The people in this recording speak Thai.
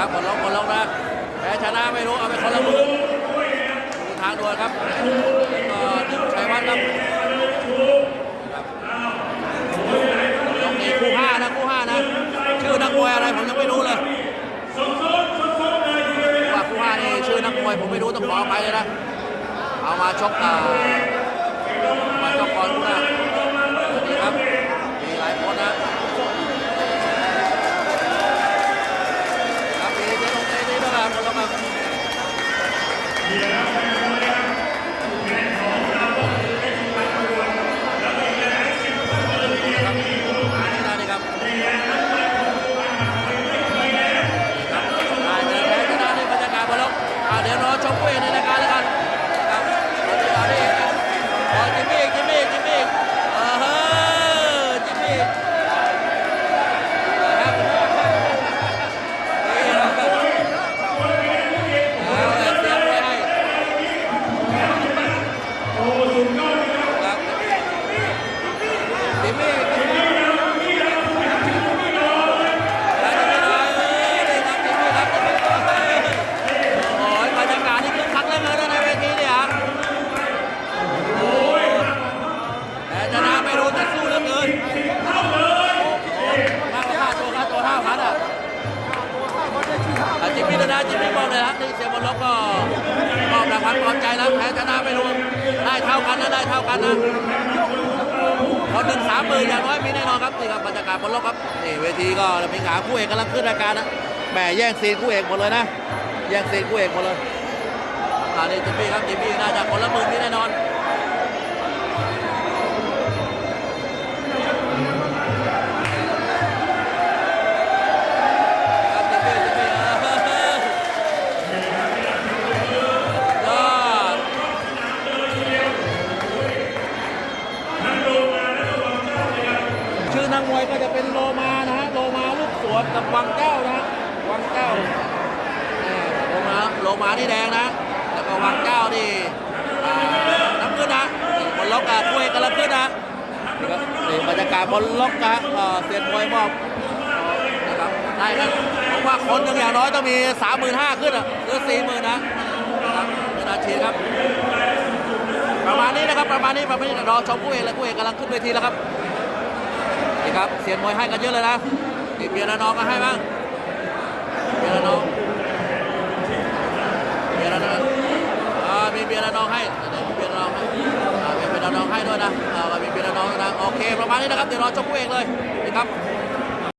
ครับคนลงคนลงนะแพ้ชนะไม่รู้เอาไปคนละมือดูทางด่วนครับแล้วก็หนึ่งชัยวัฒน์ครับยกนี้คู่ห้านะคู่ห้านะชื่อนักมวยอะไรผมยังไม่รู้เลยว่าคู่ห้านี่ชื่อนักมวยผมไม่รู้ต้องขออภัยเลยนะเอามาชกอ่า มอบรางวัลปลอดใจนะแพ้ชนะไม่รู้ได้เท่ากันนะได้เท่ากันนะคนหนึ่งสามหมื่นอย่างน้อยมีแน่นอนครับนี่ครับบรรยากาศบนโลกครับนี่เวทีก็มีขาคู่เอกกำลังขึ้นรายการนะแหมแย่งซีนคู่เอกหมดเลยนะแย่งซีนคู่เอกหมดเลยอ่านี่จิมมี่ครับจิมมี่น่าจะคนละหมื่นมีแน่นอน นักมวยก็จะเป็นโลมานะฮะโลมาลูกสวนกับวังเก้านะฮะวังเก้าโลมาโลมานี่แดงนะ แล้วก็วังเก้านี่น้ำเงินนะบนล็อกอะถ้วยกำลังขึ้นนะนี่ครับนี่บรรยากาศบนล็อกนะเอ่อเซียนมวยมอบนะครับได้ครับผมว่าคนหนึ่งอย่างน้อยต้องมีสามหมื่นห้าขึ้นอะหรือสี่หมื่นนะนะครับเป็นอาชีพครับ ประมาณนี้นะครับประมาณนี้ประมาณนี้รอชมคู่เอกเลยคู่เอกกำลังขึ้นเวทีแล้วครับ ครับ เสียงมวยให้กันเยอะเลยนะนี่เบียร์น้องก็ให้บ้างเบียร์น้องเบียร์น้องอ่ามีเบียร์น้องให้มีเบียร์น้องให้อ่ามีเบียร์น้องให้ด้วยนะอ่ามีเบียร์น้องนะโอเคประมาณนี้นะครับเดี๋ยวรอจบคู่เอกเลยนะครับ